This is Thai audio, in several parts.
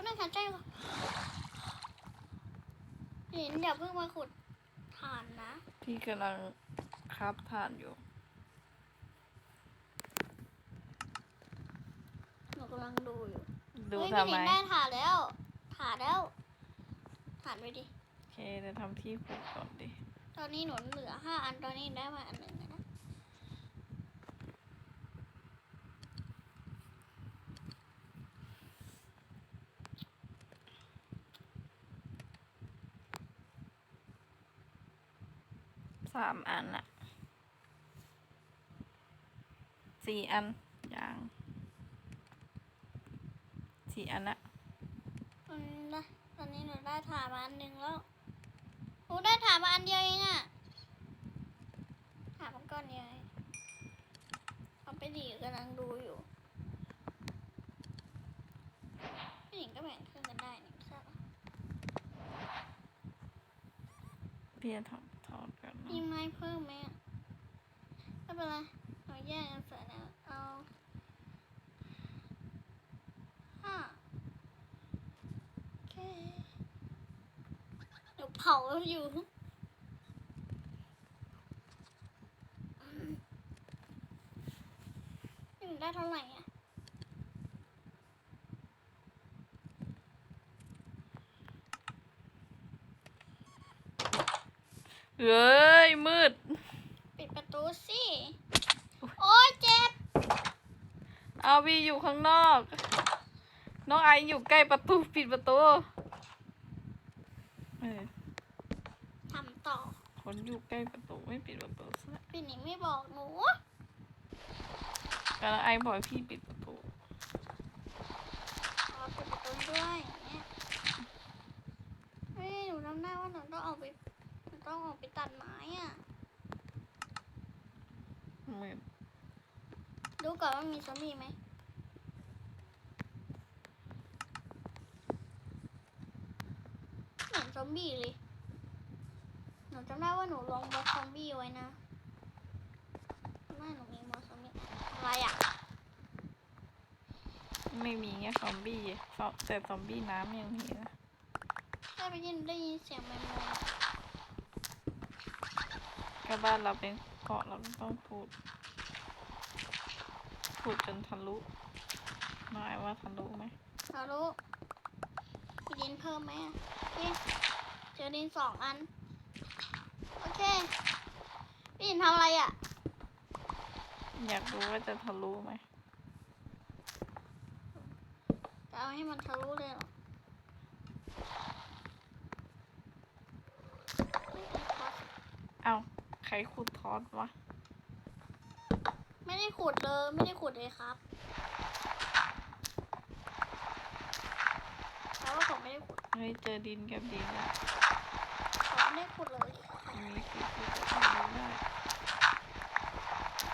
ป๊บนึงหายใจก่อนหินอย่าเพิ่งมาขุดฐานนะพี่กำลังครับทานอยู่ หนูกำลังดูอยู่ดูเฮ้ยทำไมพี่หนิงได้ฐานแล้วฐานแล้วฐานไปดิ โอเคเดี๋ยวทำที่ขุดก่อนดิ ตอนนี้หนูเหลือห้าอัน ตอนนี้ได้มาอันหนึ่งแล้วนะ สามอันอะสี่อันอย่างสี่อันละอืมนะตอนนี้หนูได้ฐานมาอันหนึ่งแล้วหนูได้ฐานมาอันเดียวเองอะฐานมันก้อนเดียวเองเอาไปดีกำลังดูอยู่พี่หนิงก็แบ่งครึ่งกันได้นี่ไม่ใช่ปะพี่จะทำทอดกัน มีไม้เพิ่มไหมอะไม่เป็นไรเราแยกกันเสร็จแล้วเอาห้าโอเคเดี๋ยวเผาอยู่นี่มันได้เท่าไหร่อะ เอ้ย มืด ปิดประตูสิ โอ๊ยเจ็บ เอาพี่อยู่ข้างนอก น้องไออยู่ใกล้ประตูปิดประตูเออทำต่อ คนอยู่ใกล้ประตูไม่ปิดประตูซะปิดหนิงไม่บอกหนูกำลังไอบอกให้พี่ปิดประตูขอปิดประตูด้วยอย่างเงี้ยเฮ้ยหนูจำได้ว่าหนูต้องออกไปหนู ต้องออกไปตัดไม้อะมืดดูก่อนว่ามีซอมบี้ไหมไม่เห็นซอมบี้เลย หนูจำได้ว่าหนูลงบอสซอมบี้ไว้นะ ไม่หนูมีบอสซอมบี้อะไรอะ ไม่มีเงี้ยซอมบี้ซอแต่ซอมบี้น้ำยังมีนะ ได้ไปยินได้ยินเสียงแมงมุม อะก็บ้านเราเป็นเกาะเราก็ต้องพูดพูดจนทะลุน้องไอว่าทะลุไหมเรารู้มีดินเพิ่มไหมอะพี่เจอดินสองอัน โอเค พี่ดินทำอะไรอะ อยากรู้ว่าจะทะลุไหมจะเอาให้มันทะลุเลยเหรอไม่ได้ขุด เอาใครขุดทอดวะ ไม่ได้ขุดเลย ไม่ได้ขุดเลยครับแปลว่าผมไม่ได้ขุดเฮ้ยเจอดินกับดินละผมไม่ได้ขุดเลยมีสิทธิ์ที่จะทำได้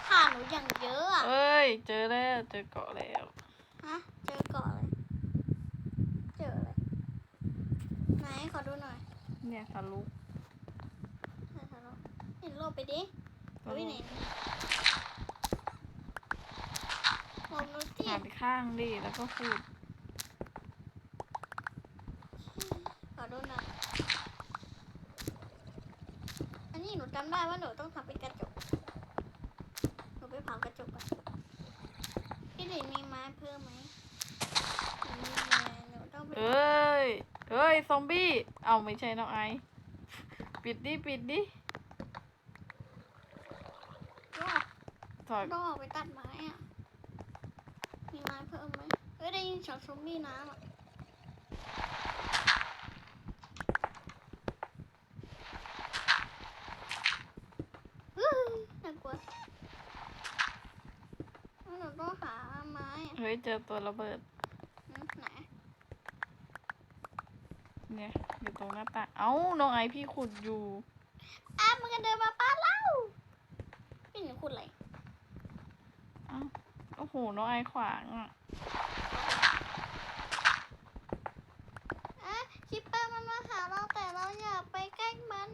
ขาหนูอย่างเยอะอะเอ้ย เจอแล้วเจอเกาะแล้วฮะเจอก่อนเลยเจอเลยไหนขอดูหน่อย เนี่ยทะลุไหนทะลุเห็นโลบไปดิทะเอาไปลุไหนลองดูสิหันข้างดิแล้วก็พูดขอดูหน่อยอันนี้หนูจำได้ว่าหนูต้องทำเป็นกระจก หนูไปเผากระจกก่อนพี่หลินมีไม้เพิ่มไหมหนูมีไม้หนูต้องไปเอ้ยเอ้ย ซอมบี้ เอาไม่ใช่น้องไอ ปิดดิ ปิดดิ ถอยต้องออกไปตัดไม้อะ มีไม้เพิ่มไหมเอ้ยได้ยินเสียงซอมบี้น้ำอะอื้อน่ากลัวแล้วหนูต้องหาไม้อะเฮ้ยเจอตัวระเบิดหืมไหนเนี่ยอยู่ตรงหน้าต่างเอ้าน้องไอพี่ขุดอยู่อ้ามันก็เดินมาป้าเล่าพี่หนูขุดอะไรเอ้า โอ้โห น้องไอขวางอะอะคิปเปอร์มันมาหาเราแต่เราอยากไปใกล้มัน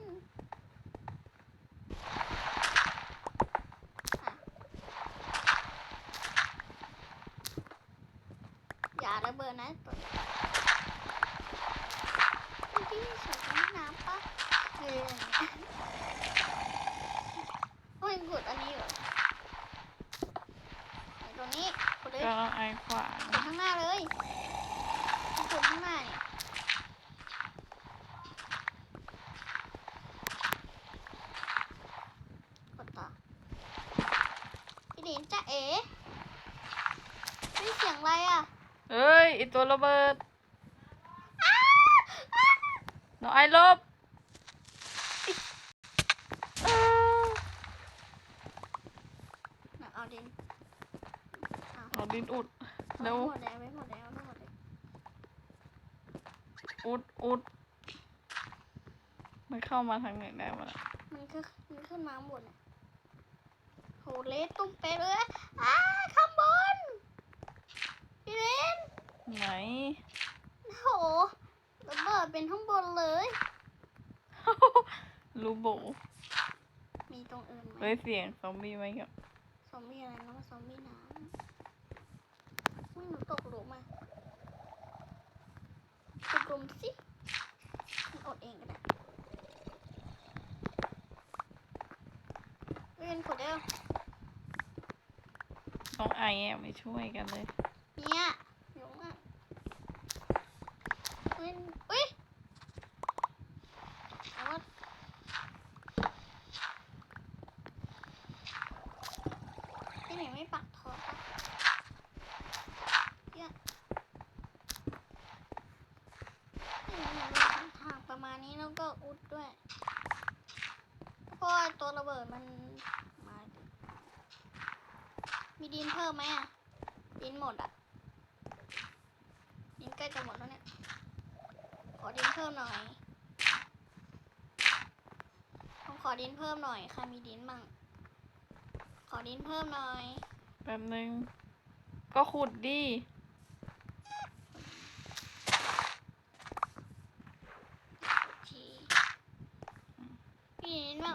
อย่าระเบิดนะตัวพี่ใส่ในน้ำปะเออโอ้ยกดอันนี้เหรหนตรงนี้กด เลยก็น้องไอขวางกดข้างหน้าเลยกดข้างหน้าเนี่ยกดต่อพี่ดินจะเอ๋นี่เสียงอะไรอะเอ้ยไอตัวระเบิดน้องไอลบอ้าวน่ะเอาดิน เอาดินอุดเร็วหมดแล้วไม่หมดแล้วไม่หมดแล้วอุดอุดมันเข้ามาทางไหนได้มาละมันคือมันขึ้นมาข้างบนอะโหเละตุ้มเป๊ะเลยอ้าข้างบนพี่เล่นไหนโหระเบิดเป็นข้างบนเลยรูโบมีตรงอื่นไหมเฮ้ยเสียงซอมบี้ไหมครับ ซอมบี้อะไรนะมาซอมบี้น้ำไม่ หนูตกหลุมอะตกหลุมสิมันอดเองก็ได้เรียนกดเดียวน้องไออะไม่ช่วยกันเลยเดี๋ยวอะเฮ้ยอุ้ยเอาว่าที่ไหนไม่ปักทอปะเนี่ยนี่หนูทางประมาณนี้ แล้วก็อุดด้วยเพราะตัวระเบิดมันมามีดินเพิ่มไหมอะดินหมดอะดินใกล้จะหมดแล้วเนี่ยขอดินเพิ่มหน่อยผมขอดินเพิ่มหน่อยใครมีดินบ้างขอดินเพิ่มหน่อย แป๊บนึง ก็ขุดดิ จี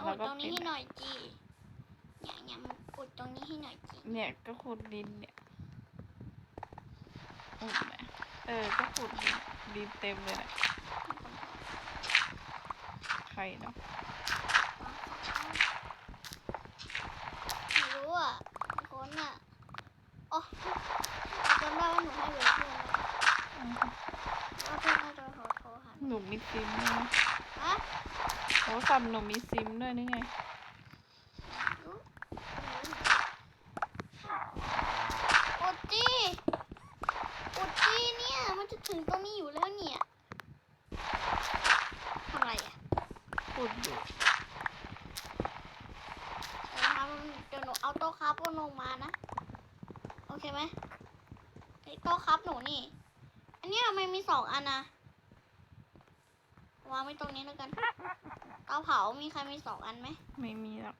พี่ดินมาอุดตรงนี้ให้หน่อยจีอย่าอย่ามาอุดตรงนี้ให้หน่อยจีเนี่ยก็ขุดดินเนี่ยอุดไหมเออก็ขุดดินดินเต็มเลยนะใครเนาะไม่รู้อะคนอะอ๋อจำได้ว่าหนูให้เบอร์เพื่อนแล้วอืมว่าเพื่อนน่าจะโทรโทรหาหนูหนูมีซิมด้วยนะฮะ โทรศัพท์หนูมีซิมด้วยนี่ไงรู้อุดจี้อุดจี้เนี่ย มันจะถึงตรงนี้อยู่แล้วเนี่ยทำอะไรอะขุดอยู่เดี๋ยวทำเดี๋ยวหนูเอาโต๊ะครับลงมานะ โอเคไหมไอ้โต๊ะครับหนูนี่ อันเนี้ยทำไมมีสองอันนะวางไว้ตรงนี้แล้วกัน เตาเผามีใครมีสองอันไหมไม่มีหรอก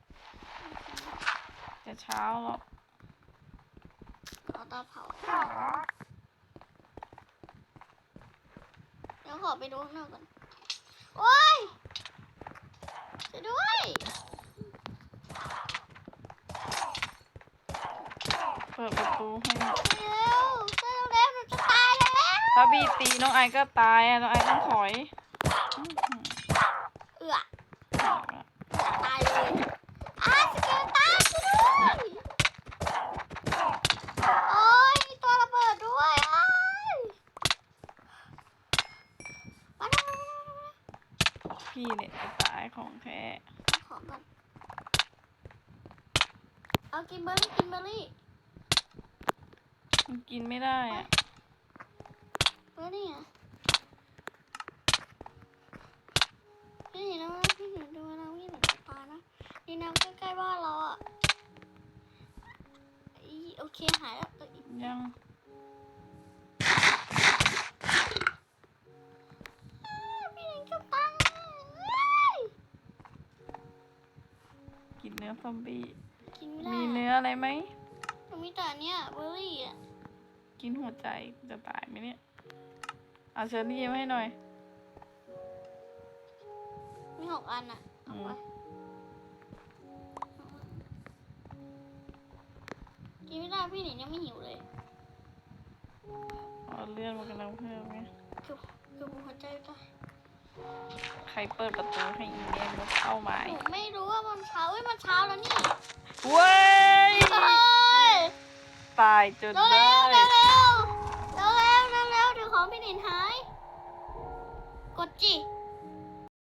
จะเช้าแล้วเอาเตาเผาเดี๋ยวขอไปดูข้างนอกก่อน โอ้ยช่วยด้วยเปิดประตูให้หน่อยเร็วช่วยเร็วหนูจะตายแล้วถ้าบีตีน้องไอก็ตายอะน้องไอต้องถอยอื้อหือ เอือจะตายเลยอ้าสเกลตันช่วยด้วยโอ้ยมีตัวระเบิดด้วยอ้ายมาดู พี่เนี่ยจะตายของแท้ขอก่อนเอากินเบอร์รี่กินเบอร์รี่มันกินไม่ได้อะเบอร์รี่อะพี่หนีนะพี่หนีดูนะพี่หนีจะตายนะนี่น้ำใกล้ๆบ้านเราอะอีโอเคหายแล้วเอ้ยยัง นเนื้อซอมบี้ กินไม่ได้มีเนื้ออะไรไหม หนูมีแต่อันเนี้ยเบอร์รี่อะกินหัวใจจะตายไหมเนี่ย เอาเชอรี่มาให้หน่อย มีหกอันอะเอาไปอืม กินไม่ได้พี่หนียังไม่หิวเลยเอาเลือดมันกำลังเพิ่มไงคือคือหัวใจตาย ใครเปิดประตูให้อีเมลนกเข้ามาหนูไม่รู้ว่ามันเช้าเอ้ยมันเช้าแล้วนี่เว้ย เฮ้ยตายจนเร็วได้ เร็วเร็วเร็วเร็วเร็วเร็วเดี๋ยวของพี่หนินหายกดจิ